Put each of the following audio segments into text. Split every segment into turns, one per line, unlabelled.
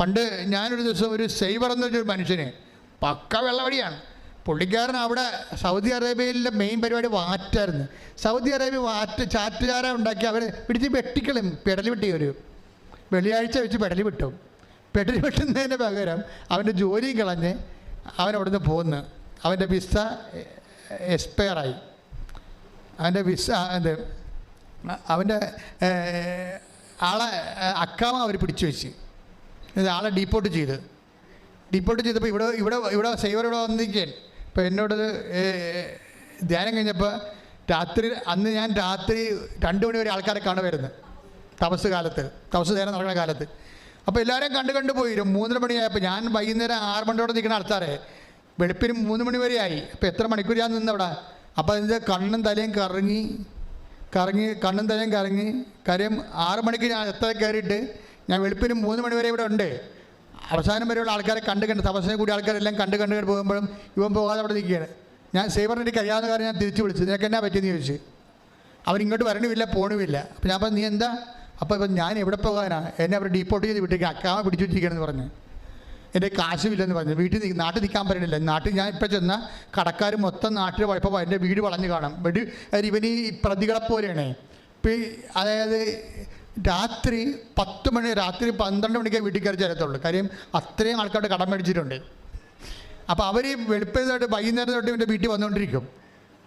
പണ്ട് ഞാനൊരു ദിവസം ഒരു സൈബർ എന്ന് വെച്ചൊരു മനുഷ്യന് പക്ക വെള്ളവടിയാണ്. പുള്ളിക്കാരൻ അവിടെ സൗദി അറേബ്യയിലെ മെയിൻ പരിപാടി വാറ്റായിരുന്നു. സൗദി അറേബ്യ വാറ്റ് ചാറ്റുചാര ഉണ്ടാക്കി അവർ പിടിച്ച് വെട്ടിക്കളും പെടലി വെട്ടി ഒരു. വെള്ളിയാഴ്ച വെച്ച് പെടലി വിട്ടു. പെടലി വെട്ടുന്നതിന് പകരം അവന്റെ ജോലിയും കളഞ്ഞ് അവൻ അവിടുന്ന് പോന്ന്. അവന്റെ വിസ എക്സ്പയറായി. അവന്റെ വിസ എന്ത് അവന്റെ ആളെ അക്കാമ അവർ പിടിച്ചു വെച്ച് ആളെ ഡീപ്പോർട്ട് ചെയ്ത്. ഡീപ്പോർട്ട് ചെയ്തപ്പോൾ ഇവിടെ ഇവിടെ ഇവിടെ സൈവർ ഇവിടെ വന്നിരിക്കാൻ ഇപ്പോൾ എന്നോട് ധ്യാനം കഴിഞ്ഞപ്പോൾ രാത്രി അന്ന് ഞാൻ രാത്രി രണ്ട് മണി വരെ ആൾക്കാരെ കാണുമായിരുന്നു. തപസ് കാലത്ത് തപസ് ധ്യാനം നടക്കുന്ന കാലത്ത്. അപ്പോൾ എല്ലാവരെയും കണ്ട് കണ്ട് പോയി മൂന്നര മണിയായപ്പോൾ ഞാൻ വൈകുന്നേരം ആറ് മണിയോടെ നിൽക്കുന്ന ആൾക്കാരെ. വെളുപ്പിന് മൂന്ന് മണി വരെ ആയി. അപ്പോൾ എത്ര മണിക്കൂർ ഞാൻ നിന്നവിടെ അപ്പോൾ അതിന്റെ കണ്ണും തലയും കറങ്ങി കറങ്ങി കണ്ണും തലയും കറങ്ങി കാര്യം ആറ് മണിക്ക് ഞാൻ എത്ര കയറിയിട്ട് ഞാൻ വെളുപ്പിന് മൂന്ന് മണിവരെ ഇവിടെ ഉണ്ട്. അവസാനം വരെയുള്ള ആൾക്കാരെ കണ്ട് കണ്ട് തപസ്സിനെ കൂടി ആൾക്കാരെല്ലാം കണ്ട് കണ്ട് കണ്ട് പോകുമ്പോഴും ഇവൻ പോകാതെ അവിടെ നിൽക്കുകയാണ്. ഞാൻ എനിക്ക് കഴിയാവുന്ന കാര്യം ഞാൻ തിരിച്ചു വിളിച്ചു. നിനക്ക് എന്നാ പറ്റിയെന്ന് ചോദിച്ചു. അവൻ ഇങ്ങോട്ട് വരണമില്ല പോണുമില്ല. അപ്പം ഞാൻ പറഞ്ഞു നീ എന്താ? അപ്പോൾ ഇപ്പം ഞാൻ എവിടെ പോകാനാണ് എന്നെ അവർ ഡീപ്പോർട്ട് ചെയ്ത് വിട്ടേക്ക്. അക്കാമ പിടിച്ചു വെച്ചിരിക്കണമെന്ന് പറഞ്ഞു. എന്റെ കാശുമില്ലെന്ന് പറഞ്ഞു. വീട്ടിൽ നാട്ടിൽ നിൽക്കാൻ പറ്റണില്ല. നാട്ടിൽ ഞാൻ ഇപ്പം ചെന്ന കടക്കാർ മൊത്തം നാട്ടിൽ പോയപ്പോൾ എന്റെ വീട് വളഞ്ഞു കാണാം. വീട് ഇവൻ ഈ പ്രതികളെപ്പോലെയാണ് ഇപ്പം അതായത് രാത്രി പത്ത് മണി രാത്രി പന്ത്രണ്ട് മണിക്കേ വീട്ടിൽ കയറി ചേരത്തുള്ളൂ കാര്യം അത്രയും ആൾക്കാരുടെ കടം മേടിച്ചിട്ടുണ്ട്. അപ്പോൾ അവർ വെളുപ്പിന് തൊട്ട് വൈകുന്നേരം തൊട്ട് ഇവന്റെ വീട്ടിൽ വന്നുകൊണ്ടിരിക്കും.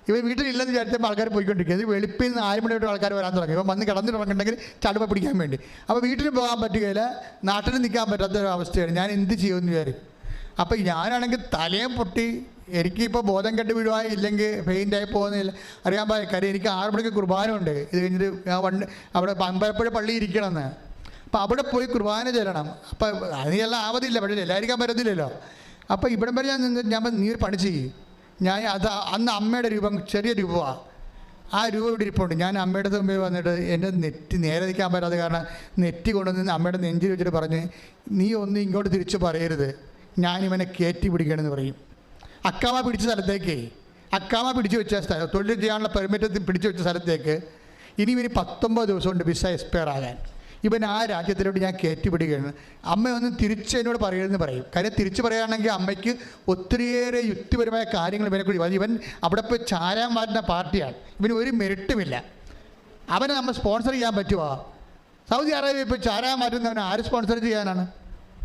ഇവർ വീട്ടിലില്ലെന്ന് വിചാരിച്ചപ്പോൾ ആൾക്കാർ പോയിക്കൊണ്ടിരിക്കും. ഇത് വെളുപ്പിൽ നിന്ന് ആറ് മണി തൊട്ട് ആൾക്കാർ വരാൻ തുടങ്ങി. ഇപ്പം വന്ന് കിടന്നു കിടന്നിട്ടുണ്ടെങ്കിൽ ചടുപ്പ പിടിക്കാൻ വേണ്ടി. അപ്പോൾ വീട്ടിൽ പോകാൻ പറ്റുകയില്ല. നാട്ടിൽ നിൽക്കാൻ പറ്റാത്ത അവസ്ഥയാണ് ഞാൻ എന്ത് ചെയ്യുമെന്ന് വിചാരിക്കും. അപ്പോൾ ഞാനാണെങ്കിൽ തലയും പൊട്ടി എനിക്ക് എനിക്കിപ്പോൾ ബോധം കെട്ട് വീഴുവായി ഇല്ലെങ്കിൽ പെയിന്റായി പോകുന്നില്ല. അറിയാൻ പാടില്ല. കാര്യം എനിക്ക് ആറ് മണിക്ക് കുർബാന ഉണ്ട് ഇത് കഴിഞ്ഞിട്ട് ഞാൻ വണ്ട് അവിടെ അമ്പലപ്പുഴ പള്ളി ഇരിക്കണമെന്ന്. അപ്പോൾ അവിടെ പോയി കുർബാന ചെല്ലണം. അപ്പോൾ അതിനെല്ലാം ആവതില്ല. പക്ഷേ എല്ലാവർക്കും പറ്റത്തില്ലല്ലോ. അപ്പോൾ ഇവിടം വരെ ഞാൻ ഞാൻ നീ ഒരു പണി ചെയ്യും. ഞാൻ അത് അന്ന് അമ്മയുടെ രൂപം ചെറിയ രൂപമാണ് ആ രൂപം ഇവിടെ ഇരിപ്പുണ്ട്. ഞാൻ അമ്മയുടെ മുമ്പിൽ വന്നിട്ട് എന്റെ നെറ്റ് നേരെ നിൽക്കാൻ പറ്റാതെ കാരണം നെറ്റ് കൊണ്ടുവന്ന് അമ്മയുടെ നെഞ്ചിൽ വെച്ചിട്ട് പറഞ്ഞ് നീ ഒന്നും ഇങ്ങോട്ട് തിരിച്ച് പറയരുത്. ഞാൻ ഇവനെ കയറ്റി പിടിക്കണമെന്ന് പറയും. അക്കാമ പിടിച്ച സ്ഥലത്തേക്ക് അക്കാമ പിടിച്ചു വെച്ച സ്ഥലം തൊഴിൽ ചെയ്യാനുള്ള പെർമിറ്റ് പിടിച്ചു വെച്ച സ്ഥലത്തേക്ക് ഇനി ഇവന് പത്തൊമ്പത് ദിവസം കൊണ്ട് വിസ എക്സ്പയർ ആകാൻ. ഇവൻ ആ രാജ്യത്തിലോട്ട് ഞാൻ കയറ്റിപ്പിടുകയാണ് അമ്മ ഒന്നും തിരിച്ച് എന്നോട് പറയരുതെന്ന് പറയും. കാര്യം തിരിച്ചു പറയുകയാണെങ്കിൽ അമ്മയ്ക്ക് ഒത്തിരിയേറെ യുക്തിപരമായ കാര്യങ്ങൾ ഇവനെ കൂടി ഇവൻ അവിടെ പോയി ചാരാൻ മാറ്റുന്ന പാർട്ടിയാണ്. ഇവന് ഒരു മെരിട്ടുമില്ല അവനെ നമ്മൾ സ്പോൺസർ ചെയ്യാൻ പറ്റുമോ സൗദി അറേബ്യ ഇപ്പോൾ ചാരാൻ മാറ്റുന്നവനെ ആര് സ്പോൺസർ ചെയ്യാനാണ്?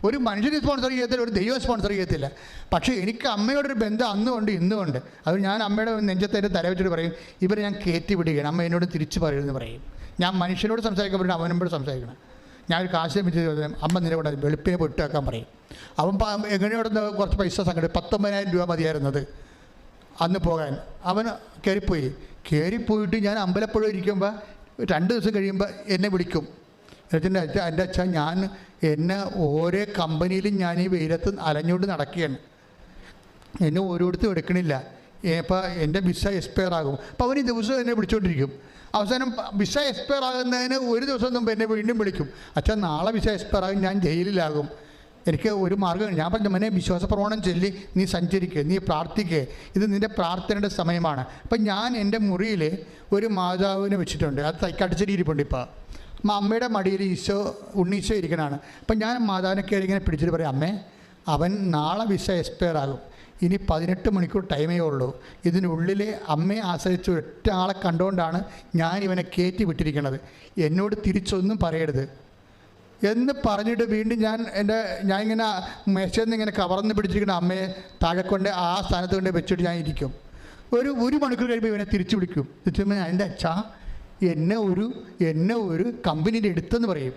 ഒരു മനുഷ്യനെ സ്പോൺസർ ചെയ്യത്തില്ല ഒരു ദൈവം സ്പോൺസർ ചെയ്യത്തില്ല. പക്ഷേ എനിക്ക് അമ്മയോടൊരു ബന്ധം അന്നുമുണ്ട് ഇന്നുമുണ്ട് അത് ഞാൻ അമ്മയുടെ നെഞ്ചത്തേറ്റ് തല വെച്ചിട്ട് പറയും ഇവരെ ഞാൻ കയറ്റി വിടുകയാണ് അമ്മ എന്നോട് തിരിച്ചു പറയുമെന്ന് പറയും. ഞാൻ മനുഷ്യനോട് സംസാരിക്കുമ്പോഴും അവനോട് സംസാരിക്കണം. ഞാൻ ഒരു കാശ് ലഭിച്ചു അമ്മ കൂടെ വെളുപ്പിനെ പൊട്ടാക്കാൻ പറയും. അവൻ എങ്ങനെയോടെ കുറച്ച് പൈസ സംഘടിപ്പ് പത്തൊമ്പതിനായിരം രൂപ മതിയായിരുന്നത് അന്ന് പോകാൻ. അവൻ കയറിപ്പോയി. കയറിപ്പോയിട്ട് ഞാൻ അമ്പലപ്പുഴ ഇരിക്കുമ്പോൾ രണ്ട് ദിവസം കഴിയുമ്പോൾ എന്നെ വിളിക്കും. എന്നിട്ട് അച്ഛ എന്റെ അച്ഛൻ ഞാൻ എന്നെ ഓരോ കമ്പനിയിലും ഞാൻ ഈ വെയിലത്ത് അലഞ്ഞുകൊണ്ട് നടക്കുകയാണ്. എന്നെ ഓരോരുത്തും എടുക്കണില്ല. ഇപ്പോൾ എന്റെ വിസ എക്സ്പയർ ആകും. അപ്പോൾ അവൻ ഈ ദിവസം എന്നെ വിളിച്ചുകൊണ്ടിരിക്കും അവസാനം വിസ എക്സ്പയർ ആകുന്നതിന് ഒരു ദിവസം മുമ്പ് എന്നെ വീണ്ടും വിളിക്കും. അച്ഛൻ നാളെ വിസ എക്സ്പയർ ആകും ഞാൻ ജയിലിലാകും. എനിക്ക് ഒരു മാർഗം ഞാൻ പറഞ്ഞു മനെ വിശ്വാസപ്രമാണം ചൊല്ലി നീ സഞ്ചരിക്കുക നീ പ്രാർത്ഥിക്കുക ഇത് നിന്റെ പ്രാർത്ഥനയുടെ സമയമാണ്. അപ്പം ഞാൻ എന്റെ മുറിയിൽ ഒരു മാതാവിനെ വെച്ചിട്ടുണ്ട്. അത് തൈക്കാട്ടുചേരി ഇരിപ്പുണ്ട് ഇപ്പോൾ അമ്മയുടെ മടിയിൽ ഈശോ ഉണ്ണീശോ ഇരിക്കണാണ് അപ്പം ഞാൻ മാതാവിനെ കയറി ഇങ്ങനെ പിടിച്ചിട്ട് പറയും അമ്മേ അവൻ നാളെ വിസ എക്സ്പയർ ആകും ഇനി പതിനെട്ട് മണിക്കൂർ ടൈമേ ഉള്ളൂ. ഇതിനുള്ളിൽ അമ്മയെ ആശ്രയിച്ച് ഒറ്റ ആളെ കണ്ടുകൊണ്ടാണ് ഞാൻ ഇവനെ കയറ്റി വിട്ടിരിക്കുന്നത് എന്നോട് തിരിച്ചൊന്നും പറയരുത്. എന്ന് പറഞ്ഞിട്ട് വീണ്ടും ഞാൻ എന്റെ ഞാൻ ഇങ്ങനെ നിന്ന് ഇങ്ങനെ കവർന്ന് പിടിച്ചിരിക്കുന്ന അമ്മയെ താഴെ കൊണ്ട് ആ സ്ഥാനത്ത് കൊണ്ട് വെച്ചിട്ട് ഞാൻ ഇരിക്കും. ഒരു ഒരു മണിക്കൂർ കഴിയുമ്പോൾ ഇവനെ തിരിച്ചു വിളിക്കും. തിരിച്ചു എന്റെ അച്ഛാ എന്നെ ഒരു എന്നെ ഒരു കമ്പനിയിൽ എടുത്തെന്ന് പറയും.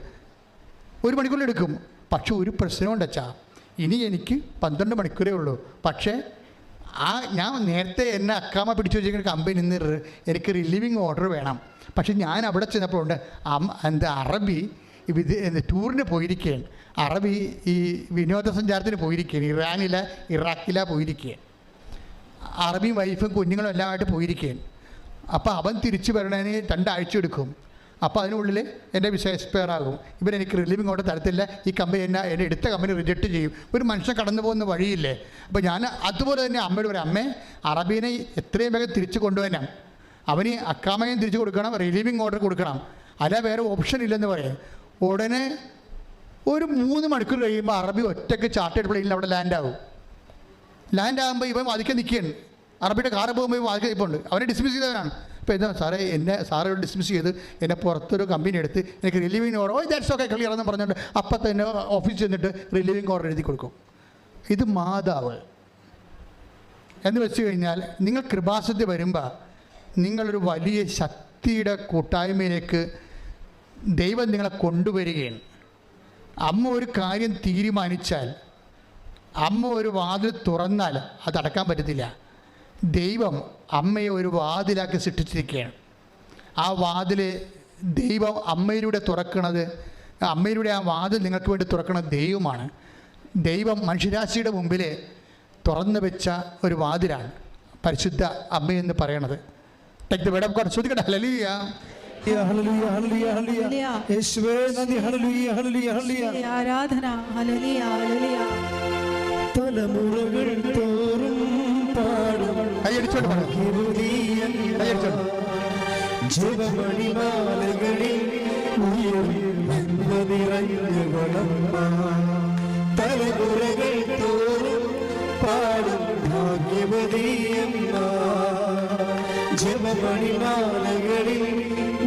ഒരു മണിക്കൂറിൽ എടുക്കും. പക്ഷെ ഒരു പ്രശ്നമുണ്ട് അച്ഛാ. ഇനി എനിക്ക് പന്ത്രണ്ട് മണിക്കൂറേ ഉള്ളൂ. പക്ഷേ ആ ഞാൻ നേരത്തെ എന്നെ അക്കാമ പിടിച്ചു വെച്ചിരിക്കുന്ന കമ്പനി നിന്ന് എനിക്ക് റിലീവിങ് ഓർഡർ വേണം. പക്ഷെ ഞാൻ അവിടെ ചെന്നപ്പോൾ ഉണ്ട് എന്താ അറബി എന്ത് ടൂറിന് പോയിരിക്കുകയാണ്. അറബി ഈ വിനോദസഞ്ചാരത്തിന് പോയിരിക്കുകയാണ്. ഇറാനില ഇറാഖില പോയിരിക്കുകയാണ്. അറബിയും വൈഫും കുഞ്ഞുങ്ങളും എല്ലാമായിട്ട് പോയിരിക്കുകയാണ്. അപ്പോൾ അവൻ തിരിച്ചു വരണേന് രണ്ടാഴ്ച എടുക്കും അപ്പോൾ അതിനുള്ളിൽ എന്റെ വിസ എക്സ്പയർ ആകും. ഇവരെനിക്ക് റിലീവിങ് ഓർഡർ തരത്തില്ല. ഈ കമ്പനി എന്നെ എന്റെ എടുത്ത കമ്പനി റിജക്റ്റ് ചെയ്യും. ഒരു മനുഷ്യൻ കടന്നു പോകുന്ന വഴിയില്ലേ? അപ്പോൾ ഞാൻ അതുപോലെ തന്നെ അമ്മയോട് പറയാം അമ്മേ അറബീനെ എത്രയും വേഗം തിരിച്ചു കൊണ്ടുവരാം അവന് അക്കാമയും തിരിച്ചു കൊടുക്കണം റിലീവിങ് ഓർഡർ കൊടുക്കണം. അല്ല വേറെ ഓപ്ഷൻ ഇല്ലെന്ന് പറയും. ഉടനെ ഒരു മൂന്ന് മണിക്കൂർ കഴിയുമ്പോൾ അറബി ഒറ്റയ്ക്ക് ചാർട്ടേഡ് പ്ലെയിനിൽ അവിടെ ലാൻഡ് ആകും ലാൻഡ് ആകുമ്പോൾ ഇവൻ അതിക്കെ നിൽക്കുകയാണ്. അറബിയുടെ കാറ് പോകുമ്പോൾ നിൽപ്പുണ്ട് അവനെ ഡിസ്മിസ് ചെയ്തവനാണ്. അപ്പോൾ എന്താ സാറേ എന്നെ സാറ് ഡിസ്മിസ് ചെയ്ത് എന്നെ പുറത്തൊരു കമ്പനി എടുത്ത് എനിക്ക് relieving order oh that's okay clear എന്ന് പറഞ്ഞുകൊണ്ട് അപ്പം തന്നെ ഓഫീസിൽ ചെന്നിട്ട് റിലീവിങ് ഓർഡർ എഴുതി കൊടുക്കും. ഇത് മാതാവ്. എന്ന് വെച്ച് കഴിഞ്ഞാൽ നിങ്ങൾ കൃപാസത്തിൽ വരുമ്പോൾ നിങ്ങളൊരു വലിയ ശക്തിയുടെ കൂട്ടായ്മയിലേക്ക് ദൈവം നിങ്ങളെ കൊണ്ടുവരികയാണ്. അമ്മ ഒരു കാര്യം തീരുമാനിച്ചാൽ അമ്മ ഒരു വാതിൽ തുറന്നാൽ അത് അടക്കാൻ പറ്റത്തില്ല. ദൈവം അമ്മയെ ഒരു വാതിലാക്കി സൃഷ്ടിച്ചിരിക്കുകയാണ്. ആ വാതിൽ ദൈവം അമ്മയിലൂടെ തുറക്കുന്നത് അമ്മയിലൂടെ ആ വാതിൽ നിങ്ങൾക്ക് വേണ്ടി തുറക്കുന്ന ദൈവമാണ്. ദൈവം മനുഷ്യരാശിയുടെ മുമ്പിൽ തുറന്നു വെച്ച ഒരു വാതിലാണ് പരിശുദ്ധ അമ്മയെന്ന് പറയണത്. Take the word of God ശ്രദ്ധിക്കട്ടെ hallelujah
hallelujah, hallelujah,
കൈയടിച്ചോണ്ട്
ജപമണിമാലകളിൽ ഉയരും നന്മ നിറഞ്ഞവളമ്മ. തലമുറകൾ തോറും പാടും ഭാഗ്യവതിയമ്മ ജപമണിമാലകളിൽ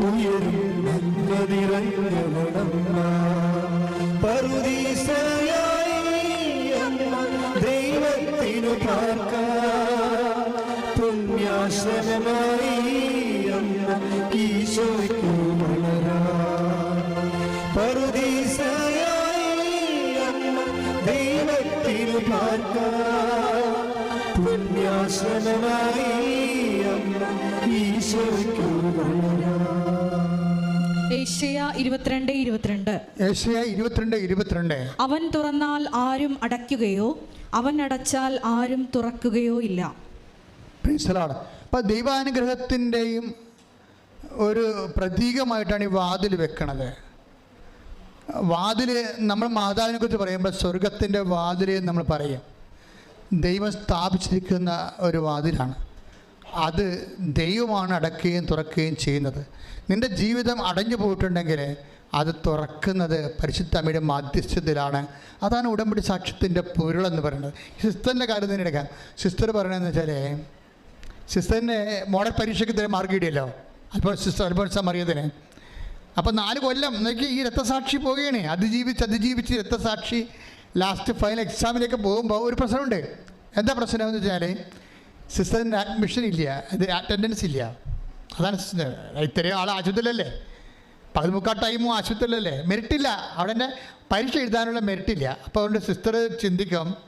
ഉയരും നന്മ നിറഞ്ഞവളമ്മ പറുദീസയായി ദൈവത്തിനു പാർക്കാം പുണ്യാശ്രമമായി അമ്മ ഈശോയ്ക്ക് വളരാ പറുദീസയായി അമ്മ ദൈവത്തിനു പുണ്യാശ്രമമായി അമ്മ ഈശോയ്ക്ക് വളരാ
അവൻ തുറന്നാൽ ആരും അടയ്ക്കുകയോ അവൻ അടച്ചാൽ ആരും തുറക്കുകയോ ഇല്ല.
അപ്പം ദൈവാനുഗ്രഹത്തിന്റെയും ഒരു പ്രതീകമായിട്ടാണ് ഈ വാതിൽ വെക്കണത്. വാതിൽ നമ്മൾ മാതാവിനെ കുറിച്ച് പറയുമ്പോൾ സ്വർഗത്തിന്റെ വാതിൽ നമ്മൾ പറയും. ദൈവം സ്ഥാപിച്ചിരിക്കുന്ന ഒരു വാതിലാണ്. അത് ദൈവമാണ് അടക്കുകയും തുറക്കുകയും ചെയ്യുന്നത്. നിന്റെ ജീവിതം അടഞ്ഞു പോയിട്ടുണ്ടെങ്കിൽ അത് തുറക്കുന്നത് പരിശുദ്ധമ്മയുടെ മാധ്യസ്ഥത്തിലാണ് അതാണ് ഉടമ്പടി സാക്ഷ്യത്തിന്റെ പൊരുളെന്ന് പറയുന്നത്. സിസ്റ്ററിന്റെ കാര്യം തന്നെ എടുക്കാം. സിസ്റ്റർ പറയണതെന്ന് വെച്ചാൽ സിസ്റ്ററിന് മോഡൽ പരീക്ഷയ്ക്ക് ഇത്രയും മാർക്ക് കിട്ടിയല്ലോ. അപ്പോൾ സിസ്റ്റർ അൽബോൺസ അറിയതിന് അപ്പോൾ നാല് കൊല്ലം നോക്കി ഈ രക്തസാക്ഷി പോവുകയാണ്. അതിജീവിച്ച് അതിജീവിച്ച് രക്തസാക്ഷി ലാസ്റ്റ് ഫൈനൽ എക്സാമിലേക്ക് പോകുമ്പോൾ ഒരു പ്രശ്നമുണ്ട്. എന്താ പ്രശ്നം എന്ന് വെച്ചാൽ സിസ്റ്ററിന് അഡ്മിഷൻ ഇല്ല. ഇത് അറ്റൻഡൻസ് ഇല്ല. അതാണ് ഇത്രയും ആൾ ആശുപത്രിയിലല്ലേ? പതിമുക്കാ ടൈമും ആശുപത്രിയിലല്ലേ? മെറിറ്റില്ല അവിടെ പരീക്ഷ എഴുതാനുള്ള മെറിറ്റില്ല അപ്പോൾ അതുകൊണ്ട് സിസ്റ്റർ ചിന്തിക്കും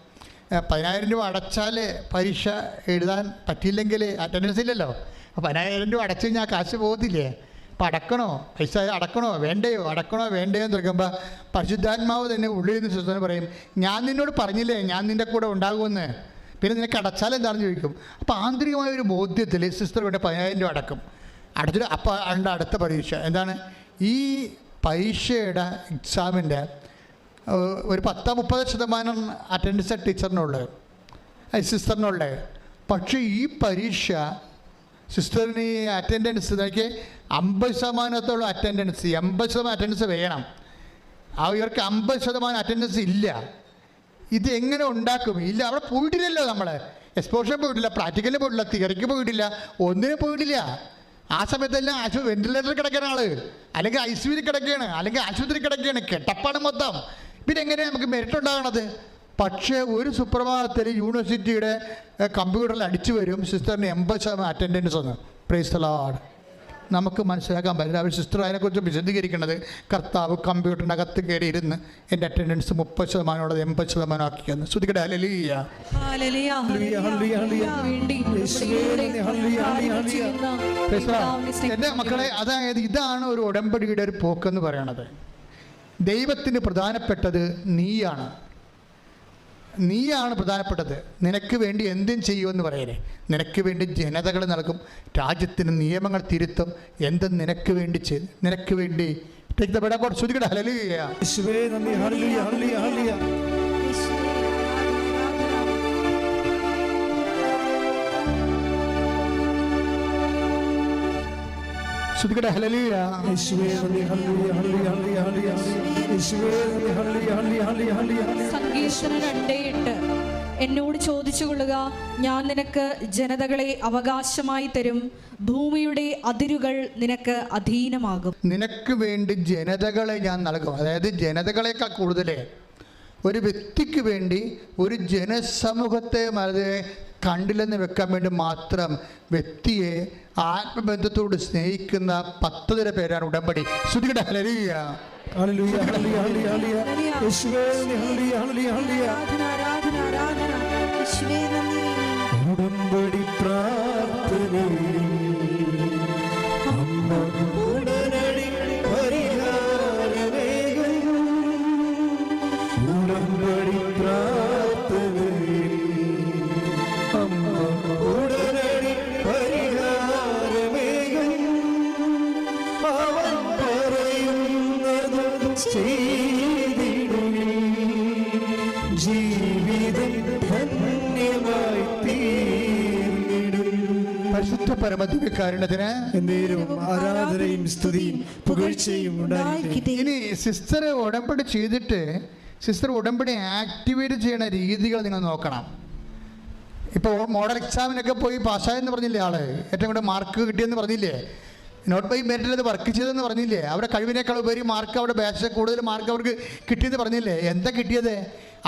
പതിനായിരം രൂപ അടച്ചാൽ പരീക്ഷ എഴുതാൻ പറ്റിയില്ലെങ്കിൽ അറ്റൻഡൻസ് ഇല്ലല്ലോ. അപ്പോൾ പതിനായിരം രൂപ അടച്ചു കഴിഞ്ഞാൽ കാശ് പോകത്തില്ലേ? അപ്പം അടക്കണോ? പൈസ അടക്കണോ? വേണ്ടയോ? അടക്കണോ? വേണ്ടയോ എന്ന് തുടങ്ങുമ്പോൾ പരിശുദ്ധാത്മാവ് തന്നെ ഉള്ളിൽ നിന്ന് ശ്രദ്ധ പറയും ഞാൻ നിന്നോട് പറഞ്ഞില്ലേ? ഞാൻ നിന്റെ കൂടെ ഉണ്ടാകുമെന്ന്. പിന്നെ നിനക്ക് അടച്ചാൽ എന്താണെന്ന് ചോദിക്കും. അപ്പോൾ ആന്തരികമായ ഒരു ബോധ്യത്തിൽ സിസ്റ്റർ വേണ്ട പതിനായിരം രൂപ അടക്കും. അടച്ചിട്ട് അപ്പോൾ അടുത്ത പരീക്ഷ. എന്താണ്? ഈ പരീക്ഷയുടെ എക്സാമിന്റെ ഒരു പത്ത് മുപ്പത് ശതമാനം അറ്റൻഡൻസ് ടീച്ചറിനുള്ളത്. സിസ്റ്ററിനുള്ളത് പക്ഷേ ഈ പരീക്ഷ സിസ്റ്ററിന് ഈ അറ്റൻഡൻസ് നോക്കി അമ്പത് ശതമാനത്തോളം അറ്റൻഡൻസ് എൺപത് ശതമാനം അറ്റൻഡൻസ് വേണം. ആ ഇവർക്ക് അമ്പത് ശതമാനം അറ്റൻഡൻസ് ഇല്ല. ഇത് എങ്ങനെ ഉണ്ടാക്കും? ഇല്ല അവിടെ പോയിട്ടില്ലല്ലോ നമ്മൾ എക്സ്പോഷർ പോയിട്ടില്ല പ്രാക്ടിക്കലിന് പോയിട്ടില്ല തിയറിക്ക് പോയിട്ടില്ല ഒന്നിനും പോയിട്ടില്ല. ആ സമയത്തെല്ലാം ആശു വെന്റിലേറ്ററിൽ കിടക്കുന്ന ആൾ. അല്ലെങ്കിൽ ഐ സിയിൽ കിടക്കുകയാണ് അല്ലെങ്കിൽ ആശുപത്രി കിടക്കുകയാണ്. കെട്ടപ്പാണ് മൊത്തം. പിന്നെ എങ്ങനെയാണ് നമുക്ക് മെറിറ്റ് ഉണ്ടാകണത്? പക്ഷേ ഒരു സുപ്രഭാതത്തിൽ യൂണിവേഴ്സിറ്റിയുടെ കമ്പ്യൂട്ടറിൽ അടിച്ചു വരും സിസ്റ്ററിന് എൺപത് ശതമാനം അറ്റൻഡൻസ് ഒന്ന് പ്രൈസ്തലാട് നമുക്ക് മനസ്സിലാക്കാൻ പറ്റില്ല. അവർ സിസ്റ്റർ അതിനെക്കുറിച്ച് വിശദീകരിക്കുന്നത് കർത്താവ് കമ്പ്യൂട്ടറിന്റെ അകത്ത് കയറി ഇരുന്ന് എന്റെ അറ്റൻഡൻസ് മുപ്പത് ശതമാനമുള്ളത് എൺപത് ശതമാനം ആക്കിയെന്ന്. Lord.
കർത്താവിനെ
എന്റെ മക്കളെ അതായത് ഇതാണ് ഒരു ഉടമ്പടിയുടെ ഒരു പോക്കെന്ന് പറയണത്. ദൈവത്തിന് പ്രധാനപ്പെട്ടത് നീയാണ്. നീയാണ് പ്രധാനപ്പെട്ടത്. നിനക്ക് വേണ്ടി എന്തും ചെയ്യുമെന്ന് പറയലേ നിനക്ക് വേണ്ടി ജനതകൾ നൽകും. രാജ്യത്തിന് നിയമങ്ങൾ തിരുത്തും. എന്തും നിനക്ക് വേണ്ടി ചെയ്ത് നിനക്ക് വേണ്ടി. ശ്രുതികട. ഹലലിയ
ഹല്ലേലൂയ
ഹലലിയ
സങ്കീർത്തനം രണ്ടേ എട്ട്. എന്നോട് ചോദിച്ചു കൊള്ളുക ഞാൻ നിനക്ക് ജനതകളെ അവകാശമായി തരും. ഭൂമിയുടെ അതിരുകൾ നിനക്ക് അധീനമാകും.
നിനക്ക് വേണ്ടി ജനതകളെ ഞാൻ നൽകും. അതായത് ജനതകളെക്കാൾ കൂടുതൽ ഒരു വ്യക്തിക്ക് വേണ്ടി ഒരു ജനസമൂഹത്തെ അത് കണ്ടില്ലെന്ന് വെക്കാൻ വേണ്ടി മാത്രം വ്യക്തിയെ ആത്മബന്ധത്തോട് സ്നേഹിക്കുന്ന പത്ത് തര പേരാണ് ഉടമ്പടി. ശ്രുതികളുടെ ഹലരിയ
ഹല്ലേലൂയ ഹല്ലേലൂയ പറയുന്നത് ചെയ്തിടും ജീവിതം ധന്യമായി
പരിശുദ്ധ പരമദിവ്യകാരുണ്യത്തിന്
എന്തേലും ആരാധനയും സ്തുതിയും പുകഴ്ചയും
ഇനി സിസ്റ്റർ ഉടമ്പടി ചെയ്തിട്ട് സിസ്റ്റർ ഉടമ്പടി ആക്ടിവേറ്റ് ചെയ്യുന്ന രീതികൾ നിങ്ങൾ നോക്കണം. ഇപ്പോൾ മോഡൽ എക്സാമിനൊക്കെ പോയി പാസ്സായെന്ന് പറഞ്ഞില്ലേ ആൾ? ഏറ്റവും കൂടെ മാർക്ക് കിട്ടിയെന്ന് പറഞ്ഞില്ലേ? നോട്ട് ബൈ മെറിറ്റിൽ അത് വർക്ക് ചെയ്തെന്ന് പറഞ്ഞില്ലേ? അവരുടെ കഴിവിനേക്കാൾ ഉപരി മാർക്ക് അവിടെ ബാച്ച് കൂടുതൽ മാർക്ക് അവർക്ക് കിട്ടിയെന്ന് പറഞ്ഞില്ലേ? എന്താ കിട്ടിയത്?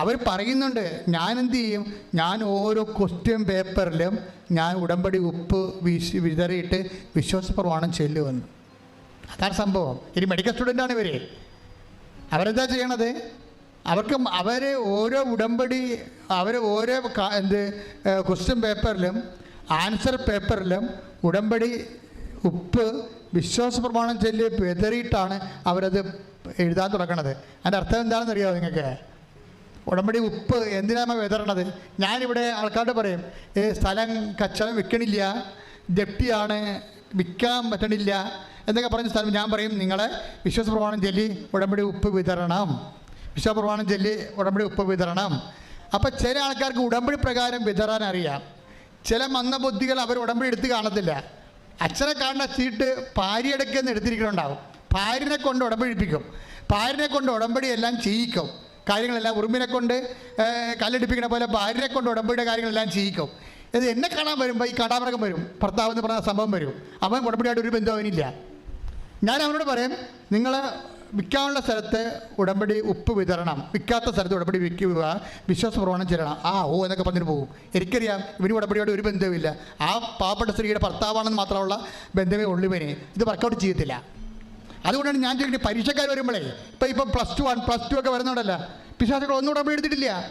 അവർ പറയുന്നുണ്ട് ഞാൻ എന്ത് ചെയ്യും? ഞാൻ ഓരോ ക്വസ്റ്റ്യൻ പേപ്പറിലും ഞാൻ ഉടമ്പടി ഉപ്പ് വീശി വിതറിയിട്ട് വിശ്വാസപ്രമാണം ചെല്ലുമെന്ന്. അതാണ് സംഭവം. ഇനി മെഡിക്കൽ സ്റ്റുഡന്റാണ് ഇവർ അവരെന്താ ചെയ്യണത്? അവർക്ക് അവർ ഓരോ ഉടമ്പടി അവർ ഓരോ എന്ത് ക്വസ്റ്റ്യൻ പേപ്പറിലും ആൻസർ പേപ്പറിലും ഉടമ്പടി ഉപ്പ് വിശ്വാസ പ്രമാണം ചൊല്ലി പെതറിയിട്ടാണ് അവരത് എഴുതാൻ തുടങ്ങണത്. അതിന്റെ അർത്ഥം എന്താണെന്ന് അറിയാമോ നിങ്ങൾക്ക് ഉടമ്പടി ഉപ്പ് എന്തിനാണ് വിതറണത് ഞാനിവിടെ ആൾക്കാരോട് പറയും സ്ഥലം കച്ചവടം വിൽക്കണില്ല ജപ്തിയാണ് വിൽക്കാൻ പറ്റണില്ല എന്നൊക്കെ പറഞ്ഞ സ്ഥലം ഞാൻ പറയും നിങ്ങളെ വിശ്വാസ പ്രമാണം ചൊല്ലി ഉടമ്പടി ഉപ്പ് വിതരണം വിശ്വാസ പ്രമാണം ചൊല്ലി ഉടമ്പടി ഉപ്പ് വിതരണം അപ്പം ചില ആൾക്കാർക്ക് ഉടമ്പടി പ്രകാരം വിതറാൻ അറിയാം. ചില മന്ദബുദ്ധികൾ അവർ ഉടമ്പടി എടുത്ത് കാണത്തില്ല. അച്ഛനെ കാണുന്ന ചീട്ട് ഭാര്യയെടുക്കുന്ന എടുത്തിരിക്കണുണ്ടാവും. ഭാര്യനെ കൊണ്ട് ഉടമ്പിഴിപ്പിക്കും ഭാര്യനെ കൊണ്ട് ഉടമ്പടി എല്ലാം ചെയ്യിക്കും. കാര്യങ്ങളെല്ലാം ഉറുമ്പിനെ കൊണ്ട് കല്ലെടുപ്പിക്കുന്ന പോലെ ഭാര്യനെ കൊണ്ട് ഉടമ്പടിയുടെ കാര്യങ്ങളെല്ലാം ചെയ്യിക്കും. ഇത് എന്നെ കാണാൻ വരുമ്പോൾ ഈ കടാമൃഗം വരും. ഭർത്താവ് എന്ന് പറഞ്ഞ സംഭവം വരും. അവൻ ഉടമ്പടിയായിട്ട് ഒരു ബന്ധവും അവനില്ല. ഞാൻ അവനോട് പറയും നിങ്ങൾ വിൽക്കാനുള്ള സ്ഥലത്ത് ഉടമ്പടി ഉപ്പ് വിതരണം. വിൽക്കാത്ത സ്ഥലത്ത് ഉടമ്പടി വിൽക്കുക വിശ്വാസ പ്രമാണം ചെല്ലണം. ആ ഓ എന്നൊക്കെ പറഞ്ഞിട്ട് പോകും. എനിക്കറിയാം ഇവന് ഉടമ്പടിയോട് ഒരു ബന്ധവുമില്ല. ആ പാവപ്പെട്ട സ്ത്രീയുടെ ഭർത്താവാണെന്ന് മാത്രമുള്ള ബന്ധമേ ഉള്ളൂ ഇവന്. ഇത് വർക്കൗട്ട് ചെയ്യത്തില്ല. അതുകൊണ്ടാണ് ഞാൻ ചോദിക്കുന്നത് പരീക്ഷക്കാർ വരുമ്പോഴേ ഇപ്പം ഇപ്പം plus two one plus two ഒക്കെ വരുന്നുണ്ടല്ലോ പിശാസുകൾ ഒന്നും ഉടമ്പടി എടുത്തിട്ടില്ല.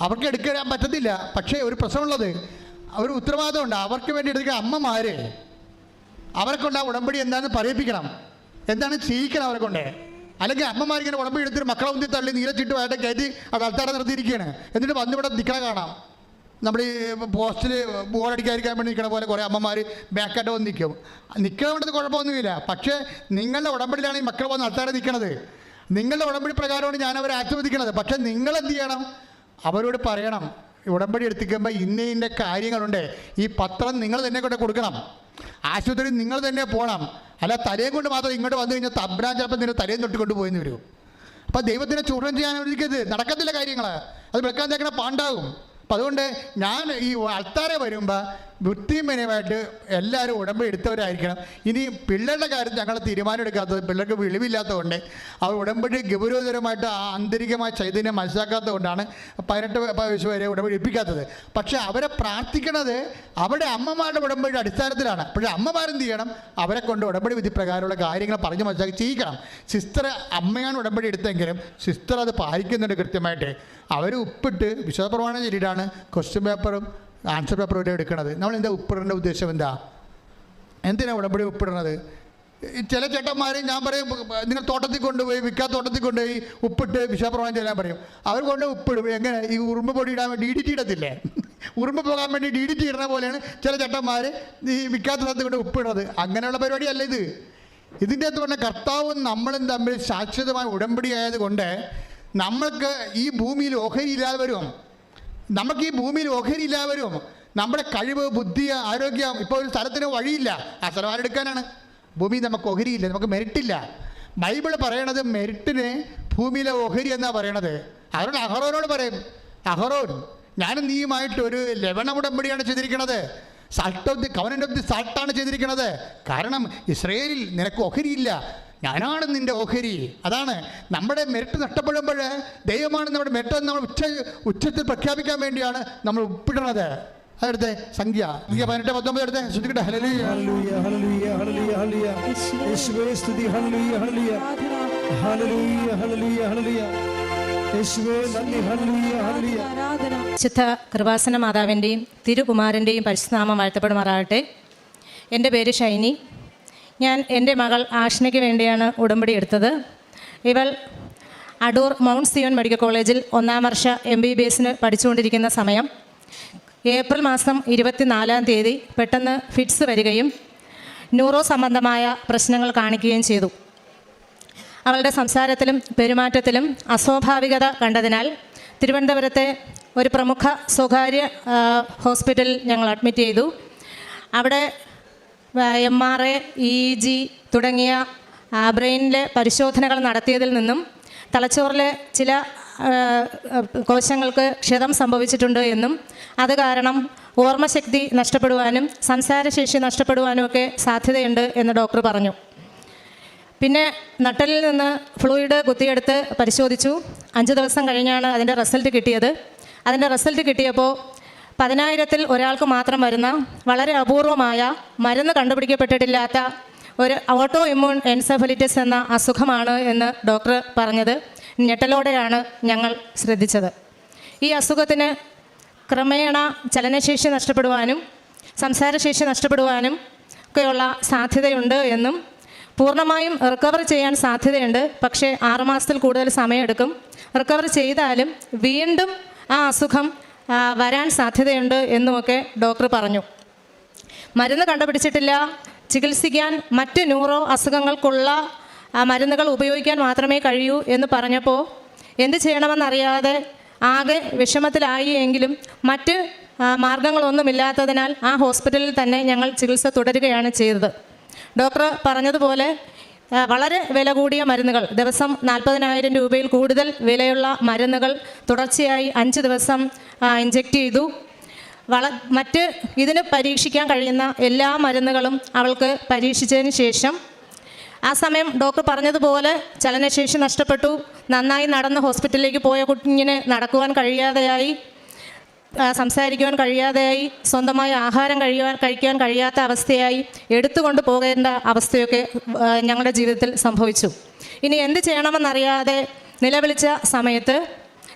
അവർക്ക് എടുക്കാൻ പറ്റത്തില്ല. പക്ഷേ ഒരു പ്രശ്നമുള്ളത് ഒരു ഉത്തരവാദിത്തമുണ്ട് അവർക്ക് വേണ്ടി എടുക്കുക അമ്മമാരെ അവരെ ആ ഉടമ്പടി എന്താണെന്ന് പറയിപ്പിക്കണം. എന്താണ് ചെയ്യിക്കണം അവരെ കൊണ്ട്? അല്ലെങ്കിൽ അമ്മമാരിങ്ങനെ ഉടമ്പ് എടുത്തിട്ട് മക്കളെ ഒന്നി തള്ളി നീലച്ചിട്ട് വേണ്ട കയറ്റി അത് നിർത്തിയിരിക്കുകയാണ്. എന്നിട്ട് വന്നിവിടെ നിൽക്കണ കാണാം. നമ്മൾ ഈ പോസ്റ്റിൽ ബോർഡടിക്കാതിരിക്കാൻ വേണ്ടി നിൽക്കണ പോലെ കുറേ അമ്മമാർ ബാക്കായിട്ട് വന്ന് നിൽക്കും നിൽക്കണമെന്നത് കുഴപ്പമൊന്നുമില്ല. പക്ഷേ നിങ്ങളുടെ ഉടമ്പടിയിലാണ് ഈ മക്കൾ വന്ന് ആൾക്കാരെ നിൽക്കണത് നിങ്ങളുടെ ഉടമ്പടി പ്രകാരമാണ് ഞാൻ അവരെ ആശീർവദിക്കുന്നത് പക്ഷേ നിങ്ങൾ എന്ത് ചെയ്യണം? അവരോട് പറയണം. ഉടമ്പടി എടുത്തിക്കുമ്പോൾ ഇന്ന ഇന്ന കാര്യങ്ങളുണ്ട്. ഈ പത്രം നിങ്ങൾ തന്നെ കൊണ്ട് കൊടുക്കണം. ആശുപത്രി നിങ്ങൾ തന്നെ പോകണം അല്ല തലയും കൊണ്ട് മാത്രം ഇങ്ങോട്ട് വന്നു കഴിഞ്ഞാൽ തബ്രാൻ ചിലപ്പോൾ നിന്റെ തലയും തൊട്ടിക്കൊണ്ട് പോയെന്ന് വരും. അപ്പോൾ ദൈവത്തിനെ ചൂഷണം ചെയ്യാൻ ഒരിക്കരുത് നടക്കത്തില്ല കാര്യങ്ങൾ അത് വെക്കാൻ തേക്കണ പാണ്ടാകും അപ്പം അതുകൊണ്ട് ഞാൻ ഈ അൾത്താരെ വരുമ്പോൾ വൃത്തിമനമായിട്ട് എല്ലാവരും ഉടമ്പടി എടുത്തവരായിരിക്കണം ഇനി പിള്ളേരുടെ കാര്യം ഞങ്ങൾ തീരുമാനം എടുക്കാത്തത് പിള്ളേർക്ക് വിളിവില്ലാത്തതുകൊണ്ട് അവർ ഉടമ്പടി ഗൗരവതരമായിട്ട് ആ ആന്തരികമായ ചൈതന്യം മനസ്സിലാക്കാത്തതുകൊണ്ടാണ് പതിനെട്ട് വയസ്സ് വരെ ഉടമ്പടി എടുപ്പിക്കാത്തത്. പക്ഷേ അവരെ പ്രാർത്ഥിക്കണത് അവിടെ അമ്മമാരുടെ ഉടമ്പടിയുടെ അടിസ്ഥാനത്തിലാണ്. പക്ഷേ അമ്മമാരെന്ത് ചെയ്യണം? അവരെ കൊണ്ട് ഉടമ്പടി വിധി പ്രകാരമുള്ള കാര്യങ്ങൾ പറഞ്ഞ് മനസ്സിലാക്കി ചെയ്യിക്കണം സിസ്റ്റർ അമ്മയാണ് ഉടമ്പടി എടുത്തെങ്കിലും സിസ്റ്റർ അത് പാലിക്കുന്നുണ്ട് കൃത്യമായിട്ട്. അവർ ഉപ്പിട്ട് വിശ്വാസപ്രമാണം ചൊല്ലിയിട്ടാണ് ക്വസ്റ്റ്യൻ പേപ്പറും ആൻസർ പേപ്പർ ഇവിടെ എടുക്കുന്നത് നമ്മൾ എന്താ ഉപ്പിടേണ്ട ഉദ്ദേശം എന്താ? എന്തിനാണ് ഉടമ്പടി ഉപ്പിടണത്? ചില ചേട്ടന്മാർ ഞാൻ പറയും നിങ്ങൾ തോട്ടത്തിൽ കൊണ്ടുപോയി വിൽക്കാത്ത തോട്ടത്തിൽ കൊണ്ടുപോയി ഉപ്പിട്ട് വിശാപ്രമാണം ചെല്ലാൻ പറയും. അവർ കൊണ്ട് ഉപ്പിടും. എങ്ങനെ? ഈ ഉറുമ്പ് പൊടി ഇടാൻ ഡി ഡി ഇടത്തില്ലേ? ഉറുമ്പ് പോകാൻ വേണ്ടി ഡി ഡി ടി ഇടുന്ന പോലെയാണ് ചില ചേട്ടന്മാർ ഈ വിൽക്കാത്ത സ്ഥലത്ത് കൊണ്ട് ഉപ്പിടുന്നത്. അങ്ങനെയുള്ള പരിപാടിയല്ല ഇത്. ഇതിന്റെ അകത്ത് പറഞ്ഞ കർത്താവും നമ്മളും തമ്മിൽ ശാശ്വതമായ ഉടമ്പടി ആയതുകൊണ്ട് നമ്മൾക്ക് ഈ ഭൂമിയിൽ ഓഹരി ഇല്ലാതെ വരും നമുക്ക് ഈ ഭൂമിയിൽ ഓഹരി ഇല്ലാതെ വരും നമ്മുടെ കഴിവ് ബുദ്ധി ആരോഗ്യം ഇപ്പോൾ ഒരു സ്ഥലത്തിന് വഴിയില്ല. ആ സ്ഥലം ആരെടുക്കാനാണ് ഭൂമി നമുക്ക് ഓഹരിയില്ല നമുക്ക് മെരിട്ടില്ല ബൈബിൾ പറയണത് മെരിട്ടിന് ഭൂമിയിലെ ഓഹരി എന്നാണ് പറയണത്. അവരോട് അഹറോനോട് പറയും അഹറോൻ ഞാനും നീയുമായിട്ട് ഒരു ലവണ ഉടമ്പടിയാണ് ചെയ്തിരിക്കുന്നത് salt of the covenant of the സാൾട്ടാണ് ചെയ്തിരിക്കുന്നത് കാരണം ഇസ്രയേലിൽ നിനക്ക് ഓഹരിയില്ല. ഞാനാണ് നിന്റെ ഓഹരി. അതാണ് നമ്മുടെ മെരിറ്റ് നഷ്ടപ്പെടുമ്പോൾ ദൈവമാണ് നമ്മുടെ മെരിറ്റ് നമ്മൾ ഉച്ച ഉച്ചത്തിൽ പ്രഖ്യാപിക്കാൻ വേണ്ടിയാണ് നമ്മൾ ഉപ്പിടുന്നത് അതെടുത്തെ സംഖ്യ. സംഖ്യ പതിനെട്ട് പത്തൊമ്പത് എടുത്ത് ശ്രദ്ധിക്കട്ടെ.
യേശുവേ സ്തുതി.
വിശുദ്ധ കൃപാസന മാതാവിന്റെയും തിരുകുമാരന്റെയും പരിശുദ്ധനാമം വാഴ്ത്തപ്പെടുമാറാകട്ടെ. എന്റെ പേര് ഷൈനി. ഞാൻ എന്റെ മകൾ ആഷ്നയ്ക്ക് വേണ്ടിയാണ് ഉടമ്പടി എടുത്തത്. ഇവൾ അടൂർ മൗണ്ട് സിയോൺ മെഡിക്കൽ കോളേജിൽ ഒന്നാം വർഷ എം ബി ബി എസിന് പഠിച്ചുകൊണ്ടിരിക്കുന്ന സമയം. ഏപ്രിൽ മാസം ഇരുപത്തിനാലാം തീയതി പെട്ടെന്ന് ഫിറ്റ്സ് വരികയും ന്യൂറോ സംബന്ധമായ പ്രശ്നങ്ങൾ കാണിക്കുകയും ചെയ്തു. അവളുടെ സംസാരത്തിലും പെരുമാറ്റത്തിലും അസ്വാഭാവികത കണ്ടതിനാൽ തിരുവനന്തപുരത്തെ ഒരു പ്രമുഖ സ്വകാര്യ ഹോസ്പിറ്റലിൽ ഞങ്ങൾ അഡ്മിറ്റ് ചെയ്തു. അവിടെ M R A E G തുടങ്ങിയ ബ്രെയിനിലെ പരിശോധനകൾ നടത്തിയതിൽ നിന്നും തലച്ചോറിലെ ചില കോശങ്ങൾക്ക് ക്ഷതം സംഭവിച്ചിട്ടുണ്ട് എന്നും അത് കാരണം ഓർമ്മശക്തി നഷ്ടപ്പെടുവാനും സംസാരശേഷി നഷ്ടപ്പെടുവാനും ഒക്കെ സാധ്യതയുണ്ട് എന്ന് ഡോക്ടർ പറഞ്ഞു. പിന്നെ നട്ടലിൽ നിന്ന് ഫ്ലൂയിഡ് കുത്തിയെടുത്ത് പരിശോധിച്ചു. അഞ്ച് ദിവസം കഴിഞ്ഞാണ് അതിന്റെ റിസൾട്ട് കിട്ടിയത്. അതിന്റെ റിസൾട്ട് കിട്ടിയപ്പോൾ പതിനായിരത്തിൽ ഒരാൾക്ക് മാത്രം വരുന്ന വളരെ അപൂർവമായ മരുന്ന് കണ്ടുപിടിക്കപ്പെട്ടിട്ടില്ലാത്ത ഒരു ഓട്ടോ ഇമ്മ്യൂൺ എൻസെഫലിറ്റിസ് എന്ന അസുഖമാണ് എന്ന് ഡോക്ടർ പറഞ്ഞത്. ഞെട്ടലോടെയാണ് ഞങ്ങൾ ശ്രദ്ധിച്ചത്. ഈ അസുഖത്തിന് ക്രമേണ ചലനശേഷി നഷ്ടപ്പെടുവാനും സംസാരശേഷി നഷ്ടപ്പെടുവാനും ഒക്കെയുള്ള സാധ്യതയുണ്ട് എന്നും പൂർണമായും റിക്കവർ ചെയ്യാൻ സാധ്യതയുണ്ട്. പക്ഷേ ആറുമാസത്തിൽ കൂടുതൽ സമയമെടുക്കും. റിക്കവർ ചെയ്താലും വീണ്ടും ആ അസുഖം വരാൻ സാധ്യതയുണ്ട് എന്നുമൊക്കെ ഡോക്ടർ പറഞ്ഞു. മരുന്ന് കണ്ടുപിടിച്ചിട്ടില്ല. ചികിത്സിക്കാൻ മറ്റ് ന്യൂറോ അസുഖങ്ങൾക്കുള്ള മരുന്നുകൾ ഉപയോഗിക്കാൻ മാത്രമേ കഴിയൂ എന്ന് പറഞ്ഞപ്പോൾ എന്ത് ചെയ്യണമെന്നറിയാതെ ആകെ വിഷമത്തിലായി എങ്കിലും മറ്റ് മാർഗങ്ങളൊന്നുമില്ലാത്തതിനാൽ ആ ഹോസ്പിറ്റലിൽ തന്നെ ഞങ്ങൾ ചികിത്സ തുടരുകയാണ് ചെയ്തത്. ഡോക്ടർ പറഞ്ഞതുപോലെ വളരെ വില കൂടിയ മരുന്നുകൾ. ദിവസം നാൽപ്പതിനായിരം രൂപയിൽ കൂടുതൽ വിലയുള്ള മരുന്നുകൾ തുടർച്ചയായി അഞ്ച് ദിവസം ഇഞ്ചെക്റ്റ് ചെയ്തു. വള മറ്റ് ഇതിന് പരീക്ഷിക്കാൻ കഴിയുന്ന എല്ലാ മരുന്നുകളും അവൾക്ക് പരീക്ഷിച്ചതിന് ശേഷം ആ സമയം ഡോക്ടർ പറഞ്ഞതുപോലെ ചലനശേഷി നഷ്ടപ്പെട്ടു. നന്നായി നടന്ന് ഹോസ്പിറ്റലിലേക്ക് പോയ കുഞ്ഞിന് നടക്കുവാൻ കഴിയാതെയായി. സംസാരിക്കുവാൻ കഴിയാതെയായി സ്വന്തമായി ആഹാരം കഴിയുവാൻ കഴിക്കാൻ കഴിയാത്ത അവസ്ഥയായി എടുത്തുകൊണ്ട് പോകേണ്ട അവസ്ഥയൊക്കെ ഞങ്ങളുടെ ജീവിതത്തിൽ സംഭവിച്ചു. ഇനി എന്ത് ചെയ്യണമെന്നറിയാതെ നിലവിളിച്ച സമയത്ത്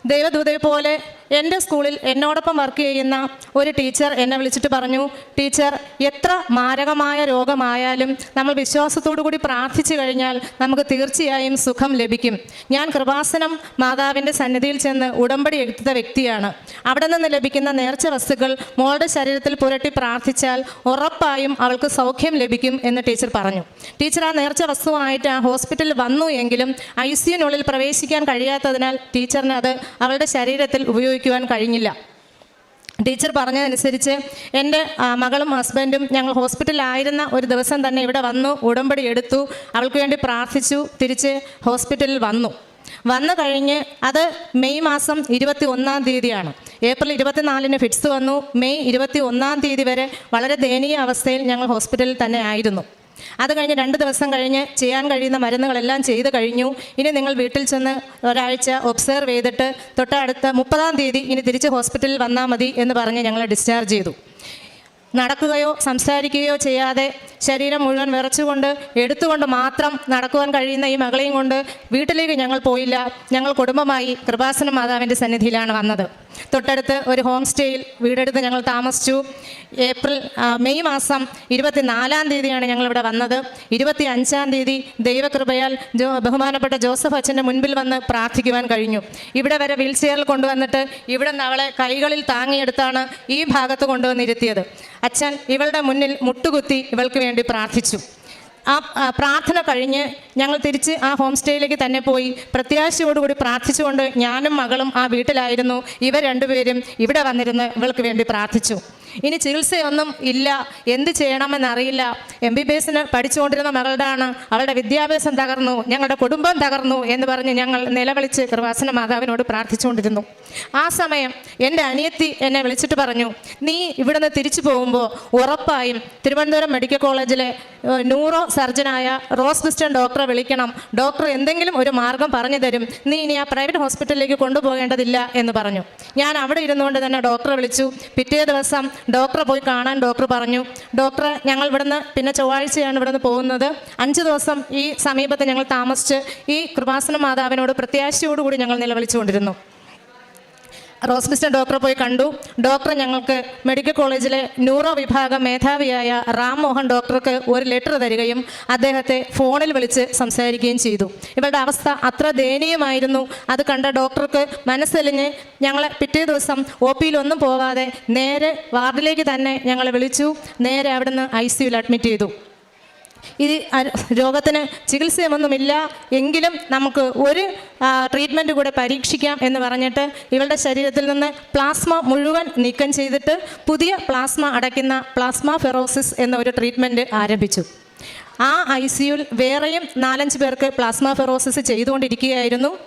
ദൈവദൂതയെ പോലെ എന്റെ സ്കൂളിൽ എന്നോടൊപ്പം വർക്ക് ചെയ്യുന്ന ഒരു ടീച്ചർ എന്നെ വിളിച്ചിട്ട് പറഞ്ഞു ടീച്ചർ എത്ര മാരകമായ രോഗമായാലും നമ്മൾ വിശ്വാസത്തോടു കൂടി പ്രാർത്ഥിച്ചു കഴിഞ്ഞാൽ നമുക്ക് തീർച്ചയായും സുഖം ലഭിക്കും. ഞാൻ കൃപാസനം മാതാവിന്റെ സന്നിധിയിൽ ചെന്ന് ഉടമ്പടി എടുത്ത വ്യക്തിയാണ്. അവിടെ നിന്ന് ലഭിക്കുന്ന നേർച്ച വസ്തുക്കൾ മോളുടെ ശരീരത്തിൽ പുരട്ടി പ്രാർത്ഥിച്ചാൽ ഉറപ്പായും അവൾക്ക് സൗഖ്യം ലഭിക്കും എന്ന് ടീച്ചർ പറഞ്ഞു. ടീച്ചർ ആ നേർച്ച വസ്തുവായിട്ട് ആ ഹോസ്പിറ്റലിൽ വന്നു എങ്കിലും ഐ സിയുനുള്ളിൽ പ്രവേശിക്കാൻ കഴിയാത്തതിനാൽ ടീച്ചറിന് അത് അവളുടെ ശരീരത്തിൽ ഉപയോഗിക്കുവാൻ കഴിഞ്ഞില്ല. ടീച്ചർ പറഞ്ഞതനുസരിച്ച് എന്റെ മകളും ഹസ്ബൻഡും ഞങ്ങൾ ഹോസ്പിറ്റലിലായിരുന്ന ഒരു ദിവസം തന്നെ ഇവിടെ വന്നു ഉടമ്പടി എടുത്തു അവൾക്ക് വേണ്ടി പ്രാർത്ഥിച്ചു തിരിച്ച് ഹോസ്പിറ്റലിൽ വന്നു. വന്നു കഴിഞ്ഞ് അത് മെയ് മാസം ഇരുപത്തി ഒന്നാം തീയതിയാണ്. ഏപ്രിൽ ഇരുപത്തിനാലിന് ഫിറ്റ്സ് വന്നു. മെയ് ഇരുപത്തി ഒന്നാം തീയതി വരെ വളരെ ദയനീയ അവസ്ഥയിൽ ഞങ്ങൾ ഹോസ്പിറ്റലിൽ തന്നെ ആയിരുന്നു. അത് കഴിഞ്ഞ് രണ്ട് ദിവസം കഴിഞ്ഞ് ചെയ്യാൻ കഴിയുന്ന മരുന്നുകളെല്ലാം ചെയ്ത് കഴിഞ്ഞു. ഇനി നിങ്ങൾ വീട്ടിൽ ചെന്ന് ഒരാഴ്ച ഒബ്സർവ് ചെയ്തിട്ട് തൊട്ടടുത്ത മുപ്പതാം തീയതി ഇനി തിരിച്ച് ഹോസ്പിറ്റലിൽ വന്നാൽ മതി എന്ന് പറഞ്ഞ് ഞങ്ങളെ ഡിസ്ചാർജ് ചെയ്തു. നടക്കുകയോ സംസാരിക്കുകയോ ചെയ്യാതെ ശരീരം മുഴുവൻ വിറച്ചുകൊണ്ട് എടുത്തുകൊണ്ട് മാത്രം നടക്കുവാൻ കഴിയുന്ന ഈ മകളെയും കൊണ്ട് വീട്ടിലേക്ക് ഞങ്ങൾ പോയില്ല. ഞങ്ങൾ കുടുംബമായി കൃപാസന മാതാവിന്റെ സന്നിധിയിലാണ് വന്നത്. തൊട്ടടുത്ത് ഒരു ഹോം സ്റ്റേയിൽ വീടെടുത്ത് ഞങ്ങൾ താമസിച്ചു. ഏപ്രിൽ മെയ് മാസം ഇരുപത്തിനാലാം തീയതിയാണ് ഞങ്ങളിവിടെ വന്നത്. ഇരുപത്തി അഞ്ചാം തീയതി ദൈവകൃപയാൽ ജോ ബഹുമാനപ്പെട്ട ജോസഫ് അച്ഛന്റെ മുൻപിൽ വന്ന് പ്രാർത്ഥിക്കുവാൻ കഴിഞ്ഞു. ഇവിടെ വരെ വീൽ ചെയറിൽ കൊണ്ടുവന്നിട്ട് ഇവിടെ നിന്ന് അവളെ കൈകളിൽ താങ്ങിയെടുത്താണ് ഈ ഭാഗത്ത് കൊണ്ടുവന്നിരുത്തിയത്. അച്ഛൻ ഇവളുടെ മുന്നിൽ മുട്ടുകുത്തി ഇവൾക്ക് വേണ്ടി പ്രാർത്ഥിച്ചു. ആ പ്രാർത്ഥന കഴിഞ്ഞ് ഞങ്ങൾ തിരിച്ച് ആ ഹോം സ്റ്റേയിലേക്ക് തന്നെ പോയി. പ്രത്യാശയോടുകൂടി പ്രാർത്ഥിച്ചുകൊണ്ട് ഞാനും മകളും ആ വീട്ടിലായിരുന്നു. ഇവർ രണ്ടുപേരും ഇവിടെ വന്നിരുന്ന് ഇവൾക്ക് വേണ്ടി പ്രാർത്ഥിച്ചു. ഇനി ചികിത്സയൊന്നും ഇല്ല. എന്ത് ചെയ്യണമെന്നറിയില്ല. എം ബി ബി എസിന് പഠിച്ചുകൊണ്ടിരുന്ന മകളുടെയാണ് അവളുടെ വിദ്യാഭ്യാസം തകർന്നു. ഞങ്ങളുടെ കുടുംബം തകർന്നു എന്ന് പറഞ്ഞ് ഞങ്ങൾ നിലവിളിച്ച് കൃപാസന മാതാവിനോട് പ്രാർത്ഥിച്ചുകൊണ്ടിരുന്നു. ആ സമയം എന്റെ അനിയത്തി എന്നെ വിളിച്ചിട്ട് പറഞ്ഞു നീ ഇവിടുന്ന് തിരിച്ചു പോകുമ്പോൾ ഉറപ്പായും തിരുവനന്തപുരം മെഡിക്കൽ കോളേജിലെ ന്യൂറോ സർജനായ റോസ് ക്രിസ്റ്റ്യൻ ഡോക്ടറെ വിളിക്കണം. ഡോക്ടർ എന്തെങ്കിലും ഒരു മാർഗം പറഞ്ഞു തരും. നീ ഇനി ആ പ്രൈവറ്റ് ഹോസ്പിറ്റലിലേക്ക് കൊണ്ടുപോകേണ്ടതില്ല എന്ന് പറഞ്ഞു. ഞാൻ അവിടെ ഇരുന്നുകൊണ്ട് തന്നെ ഡോക്ടറെ വിളിച്ചു. പിറ്റേ ദിവസം ഡോക്ടറെ പോയി കാണാൻ ഡോക്ടർ പറഞ്ഞു. ഡോക്ടറെ ഞങ്ങൾ ഇവിടുന്ന് പിന്നെ ചൊവ്വാഴ്ചയാണ് ഇവിടുന്ന് പോകുന്നത്. അഞ്ച് ദിവസം ഈ സമീപത്ത് ഞങ്ങൾ താമസിച്ച് ഈ കൃപാസന മാതാവിനോട് പ്രത്യാശയോടുകൂടി ഞങ്ങൾ നിലവിളിച്ചുകൊണ്ടിരുന്നു. റോസ് ക്രിസ്റ്റ്യൻ ഡോക്ടറെ പോയി കണ്ടു. ഡോക്ടർ ഞങ്ങൾക്ക് മെഡിക്കൽ കോളേജിലെ ന്യൂറോ വിഭാഗം മേധാവിയായ റാം മോഹൻ ഡോക്ടർക്ക് ഒരു ലെറ്റർ തരികയും അദ്ദേഹത്തെ ഫോണിൽ വിളിച്ച് സംസാരിക്കുകയും ചെയ്തു. ഇവരുടെ അവസ്ഥ അത്ര ദയനീയമായിരുന്നു. അത് കണ്ട ഡോക്ടർക്ക് മനസ്സലിഞ്ഞ് ഞങ്ങളെ പിറ്റേ ദിവസം ഒ പിയിലൊന്നും പോകാതെ നേരെ വാർഡിലേക്ക് തന്നെ ഞങ്ങളെ വിളിച്ചു. നേരെ അവിടുന്ന് ഐ സിയുയിൽ അഡ്മിറ്റ് ചെയ്തു. ഇത് രോഗത്തിന് ചികിത്സയൊന്നുമില്ല. എങ്കിലും നമുക്ക് ഒരു ട്രീറ്റ്മെന്റ് കൂടെ പരീക്ഷിക്കാം എന്ന് പറഞ്ഞിട്ട് ഇവളുടെ ശരീരത്തിൽ നിന്ന് പ്ലാസ്മ മുഴുവൻ നീക്കം ചെയ്തിട്ട് പുതിയ പ്ലാസ്മ അടയ്ക്കുന്ന പ്ലാസ്മ ഫെറോസിസ് എന്ന ഒരു ട്രീറ്റ്മെന്റ് ആരംഭിച്ചു. ആ ഐ സിയുൽ വേറെയും നാലഞ്ച് പേർക്ക് പ്ലാസ്മ ഫെറോസിസ് ചെയ്തുകൊണ്ടിരിക്കുകയായിരുന്നു.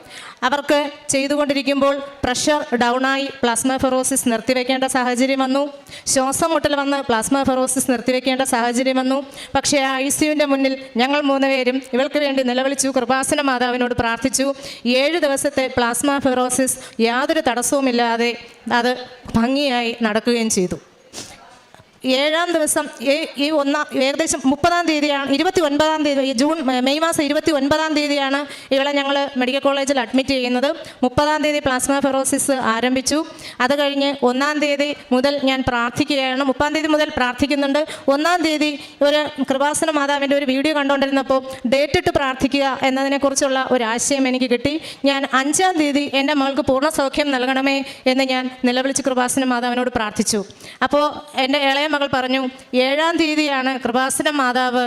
അവർക്ക് ചെയ്തുകൊണ്ടിരിക്കുമ്പോൾ പ്രഷർ ഡൗണായി പ്ലാസ്മ ഫെറോസിസ് നിർത്തിവെക്കേണ്ട സാഹചര്യം വന്നു. ശ്വാസം മുട്ടൽ വന്ന് പ്ലാസ്മ ഫെറോസിസ് നിർത്തിവെക്കേണ്ട സാഹചര്യം വന്നു. പക്ഷേ ആ ഐ സിയുവിന്റെ മുന്നിൽ ഞങ്ങൾ മൂന്നുപേരും ഇവൾക്ക് വേണ്ടി നിലവിളിച്ചു. കൃപാസന മാതാവിനോട് പ്രാർത്ഥിച്ചു. ഏഴ് ദിവസത്തെ പ്ലാസ്മ ഫെറോസിസ് യാതൊരു തടസ്സവുമില്ലാതെ അത് ഭംഗിയായി നടക്കുകയും ചെയ്തു. ഏഴാം ദിവസം ഈ- ഒന്നാം ഏകദേശം മുപ്പതാം തീയതിയാണ് ഇരുപത്തി ഒൻപതാം തീയതി ജൂൺ മെയ് മാസം ഇരുപത്തി ഒൻപതാം തീയതിയാണ് ഇവളെ ഞങ്ങൾ മെഡിക്കൽ കോളേജിൽ അഡ്മിറ്റ് ചെയ്യുന്നത്. മുപ്പതാം തീയതി പ്ലാസ്മ ഫെറോസിസ് ആരംഭിച്ചു. അത് കഴിഞ്ഞ് ഒന്നാം തീയതി മുതൽ ഞാൻ പ്രാർത്ഥിക്കുകയാണ്. മുപ്പതാം തീയതി മുതൽ പ്രാർത്ഥിക്കുന്നുണ്ട്. ഒന്നാം തീയതി ഒരു കൃപാസന മാതാവിന്റെ ഒരു വീഡിയോ കണ്ടുകൊണ്ടിരുന്നപ്പോൾ ഡേറ്റ് ഇട്ട് പ്രാർത്ഥിക്കുക എന്നതിനെക്കുറിച്ചുള്ള ഒരു ആശയം എനിക്ക് കിട്ടി. ഞാൻ അഞ്ചാം തീയതി എന്റെ മകൾക്ക് പൂർണ സൗഖ്യം നൽകണമേ എന്ന് ഞാൻ നിലവിളിച്ച് കൃപാസന മാതാവിനോട് പ്രാർത്ഥിച്ചു. അപ്പോൾ എന്റെ ഇളയ മകൾ പറഞ്ഞു ഏഴാം തീയതിയാണ് കൃപാസന മാതാവ്.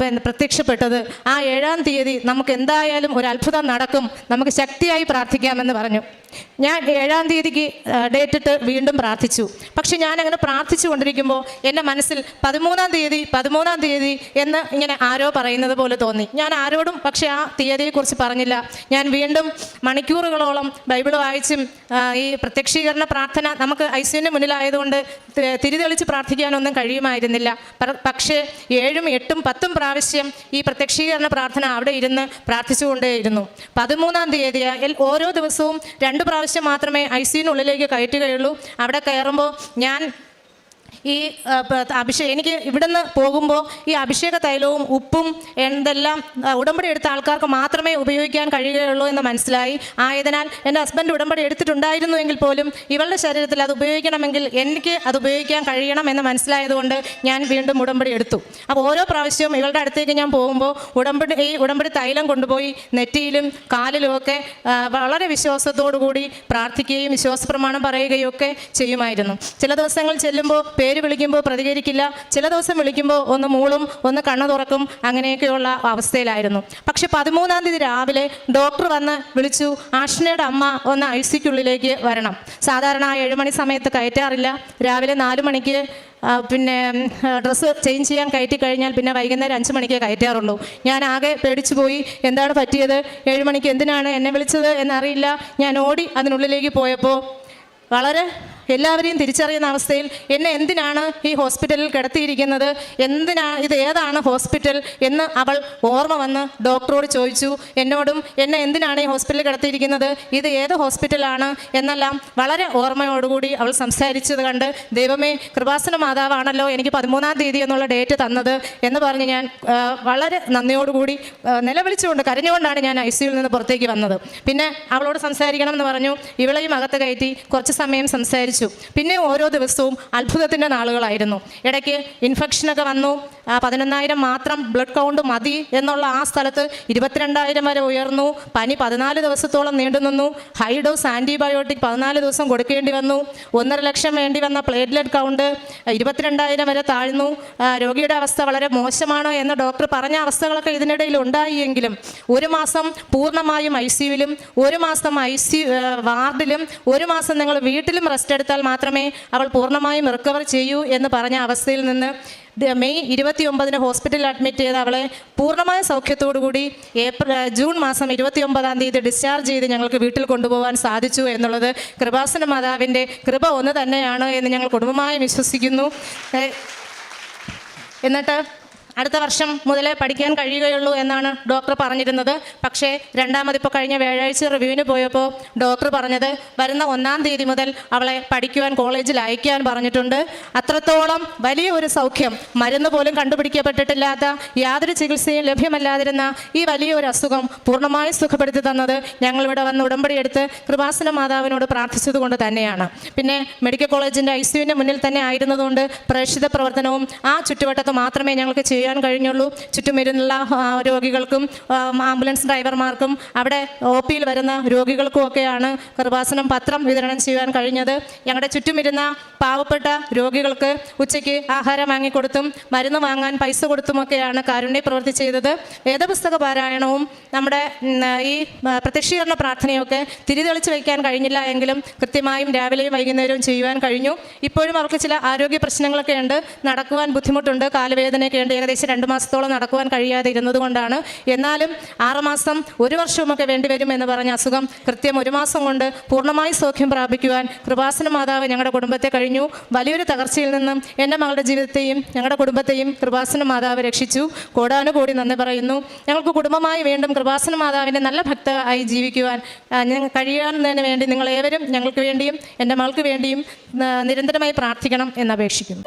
പിന്നെ പ്രത്യക്ഷപ്പെട്ടത്. ആ ഏഴാം തീയതി നമുക്ക് എന്തായാലും ഒരു അത്ഭുതം നടക്കും. നമുക്ക് ശക്തിയായി പ്രാർത്ഥിക്കാമെന്ന് പറഞ്ഞു. ഞാൻ ഏഴാം തീയതിക്ക് ഡേറ്റിട്ട് വീണ്ടും പ്രാർത്ഥിച്ചു. പക്ഷെ ഞാൻ അങ്ങനെ പ്രാർത്ഥിച്ചു കൊണ്ടിരിക്കുമ്പോൾ എന്റെ മനസ്സിൽ പതിമൂന്നാം തീയതി പതിമൂന്നാം തീയതി എന്ന് ഇങ്ങനെ ആരോ പറയുന്നത് പോലെ തോന്നി. ഞാൻ ആരോടും പക്ഷേ ആ തീയതിയെക്കുറിച്ച് പറഞ്ഞില്ല. ഞാൻ വീണ്ടും മണിക്കൂറുകളോളം ബൈബിൾ വായിച്ചും ഈ പ്രത്യക്ഷീകരണ പ്രാർത്ഥന നമുക്ക് ഐസിന്റെ മുന്നിലായതുകൊണ്ട് തിരിതെളിച്ച് പ്രാർത്ഥിക്കാനൊന്നും കഴിയുമായിരുന്നില്ല. പക്ഷേ ഏഴും എട്ടും പത്തും പ്രാവശ്യം ഈ പ്രത്യക്ഷീകരണ പ്രാർത്ഥന അവിടെ ഇരുന്ന് പ്രാർത്ഥിച്ചുകൊണ്ടേയിരുന്നു. പതിമൂന്നാം തീയതി ഓരോ ദിവസവും രണ്ട് പ്രാവശ്യം മാത്രമേ ഐ സിയുനുള്ളിലേക്ക് കയറ്റുകയുള്ളൂ. അവിടെ കയറുമ്പോൾ ഞാൻ ഈ അഭിഷേക എനിക്ക് ഇവിടുന്ന് പോകുമ്പോൾ ഈ അഭിഷേക തൈലവും ഉപ്പും എന്തെല്ലാം ഉടമ്പടി എടുത്ത ആൾക്കാർക്ക് മാത്രമേ ഉപയോഗിക്കാൻ കഴിയുകയുള്ളൂ എന്ന് മനസ്സിലായി. ആയതിനാൽ എന്റെ ഹസ്ബൻഡ് ഉടമ്പടി എടുത്തിട്ടുണ്ടായിരുന്നു എങ്കിൽ പോലും ഇവളുടെ ശരീരത്തിൽ അത് ഉപയോഗിക്കണമെങ്കിൽ എനിക്ക് അത് ഉപയോഗിക്കാൻ കഴിയണം എന്ന് മനസ്സിലായതുകൊണ്ട് ഞാൻ വീണ്ടും ഉടമ്പടി എടുത്തു. അപ്പോൾ ഓരോ പ്രാവശ്യവും ഇവളുടെ അടുത്തേക്ക് ഞാൻ പോകുമ്പോൾ ഉടമ്പടി ഈ ഉടമ്പടി തൈലം കൊണ്ടുപോയി നെറ്റിയിലും കാലിലുമൊക്കെ വളരെ വിശ്വാസത്തോടു കൂടി പ്രാർത്ഥിക്കുകയും വിശ്വാസ പ്രമാണം പറയുകയും ഒക്കെ ചെയ്യുമായിരുന്നു. ചില ദിവസങ്ങൾ ചെല്ലുമ്പോൾ പേര് വിളിക്കുമ്പോൾ പ്രതികരിക്കില്ല. ചില ദിവസം വിളിക്കുമ്പോൾ ഒന്ന് മൂളും ഒന്ന് കണ്ണു തുറക്കും അങ്ങനെയൊക്കെയുള്ള അവസ്ഥയിലായിരുന്നു. പക്ഷെ പതിമൂന്നാം തീയതി രാവിലെ ഡോക്ടർ വന്ന് വിളിച്ചു ആഷ്നയുടെ അമ്മ ഒന്ന് ഐ സിക്കുള്ളിലേക്ക് വരണം. സാധാരണ ആ ഏഴുമണി സമയത്ത് കയറ്റാറില്ല. രാവിലെ നാല് മണിക്ക് പിന്നെ ഡ്രസ്സ് ചേഞ്ച് ചെയ്യാൻ കയറ്റി കഴിഞ്ഞാൽ പിന്നെ വൈകുന്നേരം അഞ്ച് മണിക്കേ കയറ്റാറുള്ളൂ. ഞാൻ ആകെ പേടിച്ചു പോയി. എന്താണ് പറ്റിയത്? ഏഴ് മണിക്ക് എന്തിനാണ് എന്നെ വിളിച്ചത് എന്നറിയില്ല. ഞാൻ ഓടി അതിനുള്ളിലേക്ക് പോയപ്പോൾ വളരെ എല്ലാവരെയും തിരിച്ചറിയുന്ന അവസ്ഥയിൽ എന്നെ എന്തിനാണ് ഈ ഹോസ്പിറ്റലിൽ കിടത്തിയിരിക്കുന്നത്? എന്തിനാണ് ഇത് ഏതാണ് ഹോസ്പിറ്റൽ എന്ന് അവൾ ഓർമ്മ വന്ന് ഡോക്ടറോട് ചോദിച്ചു. എന്നോടും എന്നെ എന്തിനാണ് ഈ ഹോസ്പിറ്റലിൽ കിടത്തിയിരിക്കുന്നത്? ഇത് ഏത് ഹോസ്പിറ്റലാണ്? എന്നെല്ലാം വളരെ ഓർമ്മയോടുകൂടി അവൾ സംസാരിച്ചത് കണ്ട് ദൈവമേ കൃപാസന മാതാവാണല്ലോ എനിക്ക് പതിമൂന്നാം തീയതി എന്നുള്ള ഡേറ്റ് തന്നത് എന്ന് പറഞ്ഞ് ഞാൻ വളരെ നന്ദിയോടുകൂടി നിലവിളിച്ചുകൊണ്ട് കരഞ്ഞുകൊണ്ടാണ് ഞാൻ ഐ സിയിൽ നിന്ന് പുറത്തേക്ക് വന്നത്. പിന്നെ അവളോട് സംസാരിക്കണം എന്ന് പറഞ്ഞു. ഇവളെയും അകത്ത് കയറ്റി കുറച്ച് സമയം സംസാരിച്ചു. പിന്നെ ഓരോ ദിവസവും അത്ഭുതത്തിന്റെ നാളുകളായിരുന്നു. ഇടയ്ക്ക് ഇൻഫെക്ഷനൊക്കെ വന്നു. പതിനൊന്നായിരം മാത്രം ബ്ലഡ് കൗണ്ട് മതി എന്നുള്ള ആ സ്ഥലത്ത് ഇരുപത്തിരണ്ടായിരം വരെ ഉയർന്നു. പനി പതിനാല് ദിവസത്തോളം നീണ്ടുനിന്നു ഹൈ ഡോസ് ആന്റിബയോട്ടിക് പതിനാല് ദിവസം കൊടുക്കേണ്ടി വന്നു. ഒന്നര ലക്ഷം വേണ്ടി വന്ന പ്ലേറ്റ്ലെറ്റ് കൗണ്ട് ഇരുപത്തിരണ്ടായിരം വരെ താഴ്ന്നു. രോഗിയുടെ അവസ്ഥ വളരെ മോശമാണ് എന്ന് ഡോക്ടർ പറഞ്ഞ അവസ്ഥകളൊക്കെ ഇതിനിടയിൽ ഉണ്ടായിയെങ്കിലും ഒരു മാസം പൂർണമായും ഐ സിയുവിലും ഒരു മാസം ഐ സി വാർഡിലും ഒരു മാസം നിങ്ങൾ വീട്ടിലും റെസ്റ്റ് എടുത്താൽ മാത്രമേ അവൾ പൂർണമായും റിക്കവർ ചെയ്യൂ എന്ന് പറഞ്ഞ അവസ്ഥയിൽ നിന്ന് മെയ് ഇരുപത്തി ഒമ്പതിന് ഹോസ്പിറ്റലിൽ അഡ്മിറ്റ് ചെയ്ത് അവളെ പൂർണമായ സൗഖ്യത്തോടു കൂടി ഏപ്രിൽ ജൂൺ മാസം ഇരുപത്തി ഒമ്പതാം തീയതി ഡിസ്ചാർജ് ചെയ്ത് ഞങ്ങൾക്ക് വീട്ടിൽ കൊണ്ടുപോകാൻ സാധിച്ചു എന്നുള്ളത് കൃപാസന മാതാവിന്റെ കൃപ ഒന്ന് തന്നെയാണ് എന്ന് ഞങ്ങൾ കുടുംബമായി വിശ്വസിക്കുന്നു. എന്നിട്ട് അടുത്ത വർഷം മുതലേ പഠിക്കാൻ കഴിയുകയുള്ളൂ എന്നാണ് ഡോക്ടർ പറഞ്ഞിരുന്നത്. പക്ഷേ രണ്ടാമതിപ്പോൾ കഴിഞ്ഞ വ്യാഴാഴ്ച റിവ്യൂവിന് പോയപ്പോൾ ഡോക്ടർ പറഞ്ഞത് വരുന്ന ഒന്നാം തീയതി മുതൽ അവളെ പഠിക്കുവാൻ കോളേജിൽ അയക്കാൻ പറഞ്ഞിട്ടുണ്ട്. അത്രത്തോളം വലിയ ഒരു സൗഖ്യം. മരുന്ന് പോലും കണ്ടുപിടിക്കപ്പെട്ടിട്ടില്ലാത്ത യാതൊരു ചികിത്സയും ലഭ്യമല്ലാതിരുന്ന ഈ വലിയ ഒരു അസുഖം പൂർണമായി സുഖപ്പെടുത്തി തന്നത് ഞങ്ങളിവിടെ വന്ന് ഉടമ്പടി എടുത്ത് കൃപാസന മാതാവിനോട് പ്രാർത്ഥിച്ചതുകൊണ്ട് തന്നെയാണ്. പിന്നെ മെഡിക്കൽ കോളേജിന്റെ ഐ സിയുവിന്റെ മുന്നിൽ തന്നെ ആയിരുന്നതുകൊണ്ട് പ്രേക്ഷിത പ്രവർത്തനവും ആ ചുറ്റുവട്ടത്ത് മാത്രമേ ഞങ്ങൾക്ക് ചെയ്യാൻ കഴിഞ്ഞുള്ളൂ. ചുറ്റുമിരുന്നുള്ള രോഗികൾക്കും ആംബുലൻസ് ഡ്രൈവർമാർക്കും അവിടെ ഒ പിയിൽ വരുന്ന രോഗികൾക്കും ഒക്കെയാണ് കൃപാസനം പത്രം വിതരണം ചെയ്യാൻ കഴിഞ്ഞത്. ഞങ്ങളുടെ ചുറ്റുമിരുന്ന പാവപ്പെട്ട രോഗികൾക്ക് ഉച്ചയ്ക്ക് ആഹാരം വാങ്ങിക്കൊടുത്തും മരുന്ന് വാങ്ങാൻ പൈസ കൊടുത്തുമൊക്കെയാണ് കാരുണ്യ പ്രവൃത്തി ചെയ്തത്. വേദപുസ്തക പാരായണവും നമ്മുടെ ഈ പ്രത്യക്ഷീകരണ പ്രാർത്ഥനയൊക്കെ തിരിതെളിച്ച് വയ്ക്കാൻ കഴിഞ്ഞില്ല എങ്കിലും കൃത്യമായും രാവിലെയും വൈകുന്നേരവും ചെയ്യുവാൻ കഴിഞ്ഞു. ഇപ്പോഴും അവർക്ക് ചില ആരോഗ്യ പ്രശ്നങ്ങളൊക്കെ ഉണ്ട് നടക്കുവാൻ ബുദ്ധിമുട്ടുണ്ട്. കാലുവേദനയൊക്കെ ഉണ്ട് ഏകദേശം രണ്ട് മാസത്തോളം നടക്കുവാൻ കഴിയാതെ ഇരുന്നത് കൊണ്ടാണ്. എന്നാലും ആറുമാസം ഒരു വർഷവുമൊക്കെ വേണ്ടിവരും എന്ന് പറഞ്ഞ അസുഖം കൃത്യം ഒരു മാസം കൊണ്ട് പൂർണമായി സൗഖ്യം പ്രാപിക്കുവാൻ കൃപാസന മാതാവ് ഞങ്ങളുടെ കുടുംബത്തെ കഴിഞ്ഞു. വലിയൊരു തകർച്ചയിൽ നിന്നും എന്റെ മകളുടെ ജീവിതത്തെയും ഞങ്ങളുടെ കുടുംബത്തെയും കൃപാസന മാതാവ് രക്ഷിച്ചു. കോടാനുകൂടി നന്ദി പറയുന്നു. ഞങ്ങൾക്ക് കുടുംബമായി വീണ്ടും കൃപാസന മാതാവിന്റെ നല്ല ഭക്ത ആയി ജീവിക്കുവാൻ കഴിയാവുന്നതിന് വേണ്ടി നിങ്ങൾ ഏവരും ഞങ്ങൾക്ക് വേണ്ടിയും എന്റെ മകൾക്ക് വേണ്ടിയും നിരന്തരമായി പ്രാർത്ഥിക്കണം എന്നപേക്ഷിക്കുന്നു